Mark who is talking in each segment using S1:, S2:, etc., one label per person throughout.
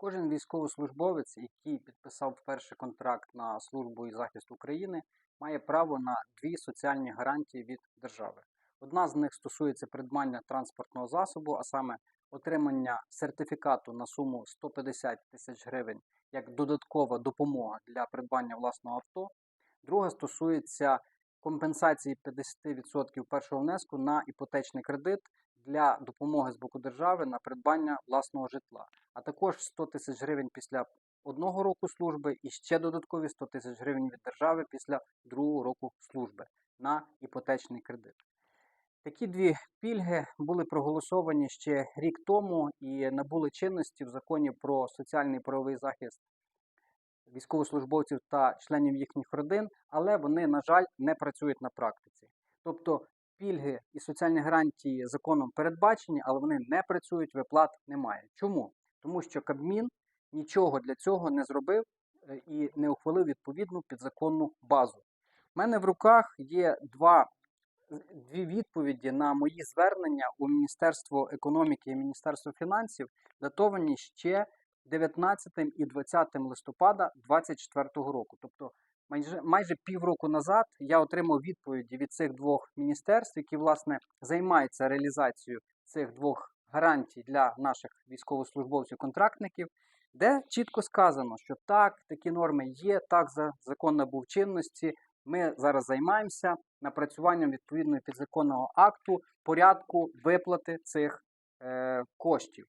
S1: Кожен військовослужбовець, який підписав перший контракт на службу і захист України, має право на дві соціальні гарантії від держави. Одна з них стосується придбання транспортного засобу, а саме отримання сертифікату на суму 150 тисяч гривень як додаткова допомога для придбання власного авто. Друга стосується компенсації 50% першого внеску на іпотечний кредит для допомоги з боку держави на придбання власного житла, а також 100 тисяч гривень після одного року служби і ще додаткові 100 тисяч гривень від держави після другого року служби на іпотечний кредит. Такі дві пільги були проголосовані ще рік тому і набули чинності в законі про соціальний правовий захист військовослужбовців та членів їхніх родин, але вони, на жаль, не працюють на практиці. Тобто пільги і соціальні гарантії законом передбачені, але вони не працюють, виплат немає. Чому? Тому що Кабмін нічого для цього не зробив е, і не ухвалив відповідну підзаконну базу. У мене в руках є два, дві відповіді на мої звернення у Міністерство економіки і Міністерство фінансів, датовані ще 19 і 20 листопада 2024 року. Тобто майже, майже півроку назад я отримав відповіді від цих двох міністерств, які власне займаються реалізацією цих двох гарантій для наших військовослужбовців-контрактників, де чітко сказано, що так, такі норми є, так закон набув чинності. Ми зараз займаємося напрацюванням відповідного підзаконного акту порядку виплати цих е, коштів.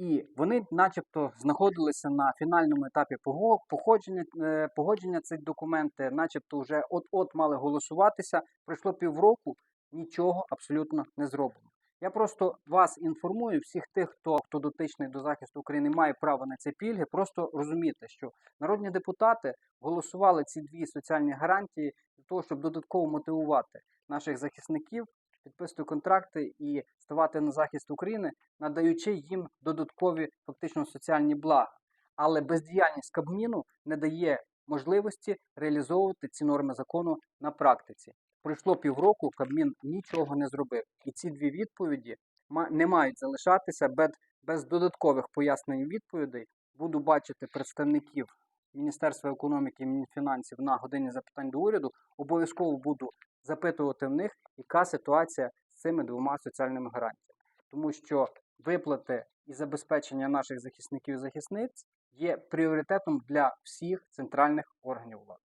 S1: І вони, начебто, знаходилися на фінальному етапі пого- походження, е, погодження цих документи, начебто, вже от-от мали голосуватися. Пройшло півроку, нічого абсолютно не зроблено. Я просто вас інформую, всіх тих, хто, хто дотичний до захисту України, має право на ці пільги. Просто розуміти, що народні депутати голосували ці дві соціальні гарантії для того, щоб додатково мотивувати наших захисників підписувати контракти і ставати на захист України, надаючи їм додаткові фактично соціальні блага. Але бездіяльність Кабміну не дає можливості реалізовувати ці норми закону на практиці. Пройшло півроку, Кабмін нічого не зробив. І ці дві відповіді не мають залишатися без, без додаткових пояснень відповідей. Буду бачити представників Міністерства економіки і Мінфінансів на годині запитань до уряду. Обов'язково буду запитувати в них, яка ситуація з цими двома соціальними гарантіями. Тому що виплати і забезпечення наших захисників і захисниць є пріоритетом для всіх центральних органів влади.